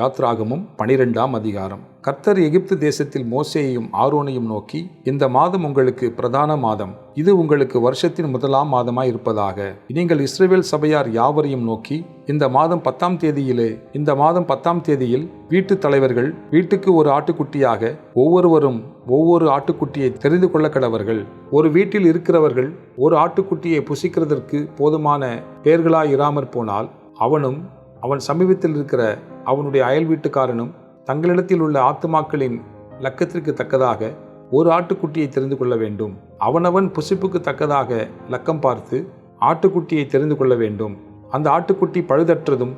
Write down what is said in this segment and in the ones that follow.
யாத்ராகமும் பனிரெண்டாம் அதிகாரம். கர்த்தர் எகிப்து தேசத்தில் மோசேயையும் ஆரோனையும் நோக்கி இந்த மாதம் உங்களுக்கு பிரதான மாதம். இது உங்களுக்கு வருஷத்தின் முதலாம் மாதமாய் இருப்பதாக. நீங்கள் இஸ்ரேவேல் சபையார் யாவரையும் நோக்கி இந்த மாதம் பத்தாம் தேதியிலே இந்த மாதம் பத்தாம் தேதியில் வீட்டு தலைவர்கள் வீட்டுக்கு ஒரு ஆட்டுக்குட்டியாக ஒவ்வொருவரும் ஒவ்வொரு ஆட்டுக்குட்டியை தெரிந்து கொள்ள கடவர்கள் ஒரு வீட்டில் இருக்கிறவர்கள் ஒரு ஆட்டுக்குட்டியை புசிக்கிறதற்கு போதுமான பெயர்களாய் இராமற் போனால் அவனும் அவன் சமீபத்தில் இருக்கிற அவனுடைய அயல் வீட்டுக்காரனும் தங்களிடத்தில் உள்ள ஆத்துமாக்களின் லக்கத்திற்கு தக்கதாக ஒரு ஆட்டுக்குட்டியை தெரிந்து கொள்ள வேண்டும். அவனவன் புசிப்புக்கு தக்கதாக லக்கம் பார்த்து ஆட்டுக்குட்டியை தெரிந்து கொள்ள வேண்டும். அந்த ஆட்டுக்குட்டி பழுதற்றதும்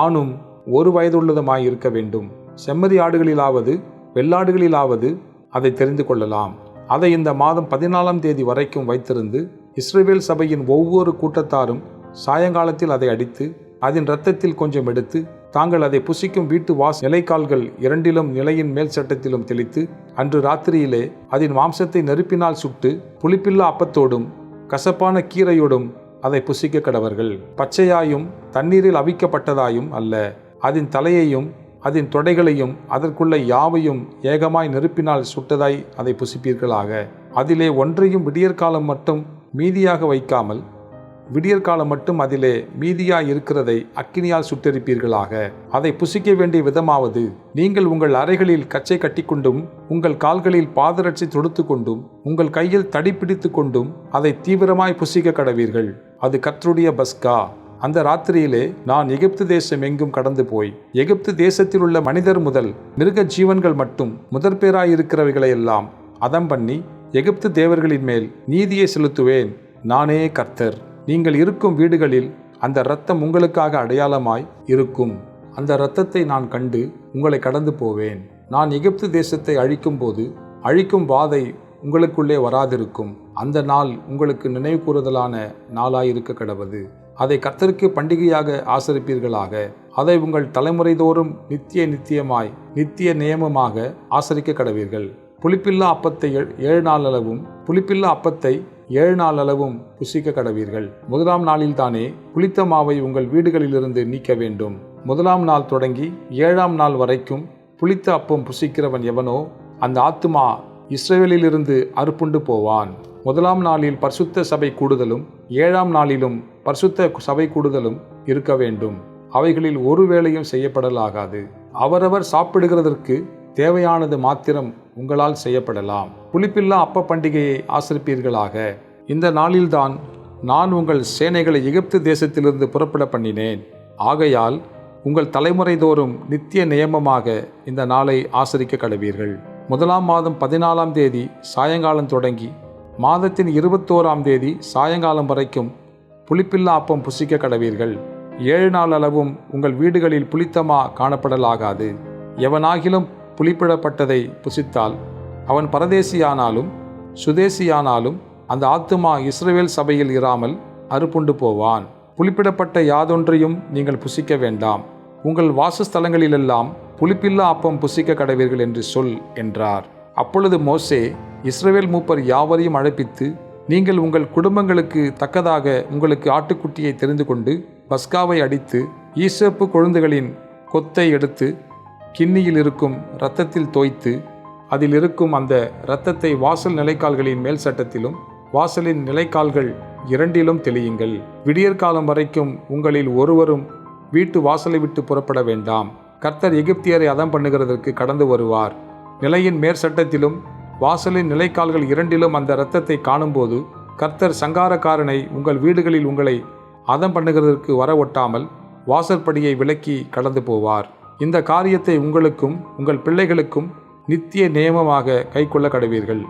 ஆணும் ஒரு வயதுள்ளதுமாய் இருக்க வேண்டும். செம்மறி ஆடுகளிலாவது வெள்ளாடுகளிலாவது அதை தெரிந்து கொள்ளலாம். அதை இந்த மாதம் பதினாலாம் தேதி வரைக்கும் வைத்திருந்து இஸ்ரேல் சபையின் ஒவ்வொரு கூட்டத்தாரும் சாயங்காலத்தில் அதை அடித்து அதன் இரத்தத்தில் கொஞ்சம் எடுத்து தாங்கள் அதை புசிக்கும் வீட்டு வாஸ் நிலைக்கால்கள் இரண்டிலும் நிலையின் மேல் சட்டத்திலும் தெளித்து அன்று ராத்திரியிலே அதன் மாம்சத்தை நெருப்பினால் சுட்டு புளிப்பில்லா அப்பத்தோடும் கசப்பான கீரையோடும் அதை புசிக்க கடவர்கள். பச்சையாயும் தண்ணீரில் அவிக்கப்பட்டதாயும் அல்ல. அதன் தலையையும் அதன் தொடைகளையும் அதற்குள்ள யாவையும் ஏகமாய் நெருப்பினால் சுட்டதாய் அதை புசிப்பீர்களாக. அதிலே ஒன்றையும் விடியற்காலம் மட்டும் மீதியாக வைக்காமல் விடியற்காலம் மட்டும் அதிலே மீதியாய் இருக்கிறதை அக்கினியால் சுட்டெரிப்பீர்களாக. அதை புசிக்க வேண்டிய விதமாவது நீங்கள் உங்கள் அறைகளில் கச்சை கட்டிக்கொண்டும் உங்கள் கால்களில் பாதரட்சி தொடுத்து கொண்டும் உங்கள் கையில் தடி பிடித்து கொண்டும் அதை தீவிரமாய் புசிக்க கடவீர்கள். அது கர்த்தருடைய பஸ்கா. அந்த ராத்திரியிலே நான் எகிப்து தேசம் எங்கும் கடந்து போய் எகிப்து தேசத்தில் உள்ள மனிதர் முதல் மிருக ஜீவன்கள் மட்டும் முதற்பேராயிருக்கிறவைகளையெல்லாம் அதம் பண்ணி எகிப்து தேவர்களின் மேல் நீதியை செலுத்துவேன். நானே கர்த்தர். நீங்கள் இருக்கும் வீடுகளில் அந்த இரத்தம் உங்களுக்காக அடையாளமாய் இருக்கும். அந்த இரத்தத்தை நான் கண்டு உங்களை கடந்து போவேன். நான் எகிப்து தேசத்தை அழிக்கும்போது அழிக்கும் வாதை உங்களுக்குள்ளே வராதிருக்கும். அந்த நாள் உங்களுக்கு நினைவு கூறுதலான நாளாயிருக்க கடவது அதை கத்தருக்கு பண்டிகையாக ஆசரிப்பீர்களாக. அதை உங்கள் தலைமுறை தோறும் நித்திய நித்தியமாய் நித்திய நியமமாக ஆசரிக்க கடவீர்கள். புளிப்பில்லா அப்பத்தை ஏழு நாள் அளவும் புளிப்பில்லா அப்பத்தை ஏழு நாள் அளவும் புசிக்க கடவீர்கள். முதலாம் நாளில் தானே புளித்த மாவை உங்கள் வீடுகளிலிருந்து நீக்க வேண்டும். முதலாம் நாள் தொடங்கி ஏழாம் நாள் வரைக்கும் புளித்த அப்பம் புசிக்கிறவன் எவனோ அந்த ஆத்துமா இஸ்ரேலிலிருந்து அறுப்புண்டு போவான். முதலாம் நாளில் பரிசுத்த சபை கூடுதலும் ஏழாம் நாளிலும் பரிசுத்த சபை கூடுதலும் இருக்க வேண்டும். அவைகளில் ஒரு வேளையும் செய்யப்படலாகாது. அவரவர் சாப்பிடுகிறதற்கு தேவையானது மாத்திரம் உங்களால் செய்யப்படலாம். புளிப்பில்லா அப்ப பண்டிகையை ஆசிரிப்பீர்களாக. இந்த நாளில்தான் நான் உங்கள் சேனைகளை எகிப்து தேசத்திலிருந்து புறப்பட பண்ணினேன். ஆகையால் உங்கள் தலைமுறை தோறும் நித்திய நியமமாக இந்த நாளை ஆசரிக்க கடவீர்கள். முதலாம் மாதம் பதினாலாம் தேதி சாயங்காலம் தொடங்கி மாதத்தின் இருபத்தோராம் தேதி சாயங்காலம் வரைக்கும் புளிப்பில்லா அப்பம் புசிக்க கடவீர்கள். ஏழு நாள் அளவும் உங்கள் வீடுகளில் புளித்தமா காணப்படலாகாது. எவனாகிலும் புலிப்பிடப்பட்டதை புசித்தால் அவன் பரதேசியானாலும் சுதேசியானாலும் அந்த ஆத்துமா இஸ்ரேல் சபையில் இராமல் அறுப்புண்டு போவான். புலிப்பிடப்பட்ட யாதொன்றையும் நீங்கள் புசிக்க வேண்டாம். உங்கள் வாசஸ்தலங்களிலெல்லாம் புளிப்பில்லா அப்பம் புசிக்க கடவீர்கள் என்று சொல் என்றார். அப்பொழுது மோசே இஸ்ரேல் மூப்பர் யாவரையும் அழைப்பித்து நீங்கள் உங்கள் குடும்பங்களுக்கு தக்கதாக உங்களுக்கு ஆட்டுக்குட்டியை தெரிந்து கொண்டு பஸ்காவை அடித்து ஈசப்பு கொழுந்துகளின் கொத்தை எடுத்து கிண்ணியில் இருக்கும் இரத்தத்தில் தோய்த்து அதில் இருக்கும் அந்த இரத்தத்தை வாசல் நிலைக்கால்களின் மேல் சட்டத்திலும் வாசலின் நிலைக்கால்கள் இரண்டிலும் தெளியுங்கள். விடியற்காலம் வரைக்கும் உங்களில் ஒருவரும் வீட்டு வாசலை விட்டு புறப்பட வேண்டாம். கர்த்தர் எகிப்தியரை அதம் பண்ணுகிறதற்கு கடந்து வருவார். நிலையின் மேற்சட்டத்திலும் வாசலின் நிலைக்கால்கள் இரண்டிலும் அந்த இரத்தத்தை காணும்போது கர்த்தர் சங்காரக்காரனை உங்கள் வீடுகளில் உங்களை அதம் பண்ணுகிறதற்கு வர ஒட்டாமல் வாசற்படியை விலக்கி கடந்து போவார். இந்த காரியத்தை உங்களுக்கும் உங்கள் பிள்ளைகளுக்கும் நித்திய நியமமாக கைக்கொள்ள கடவீர்கள்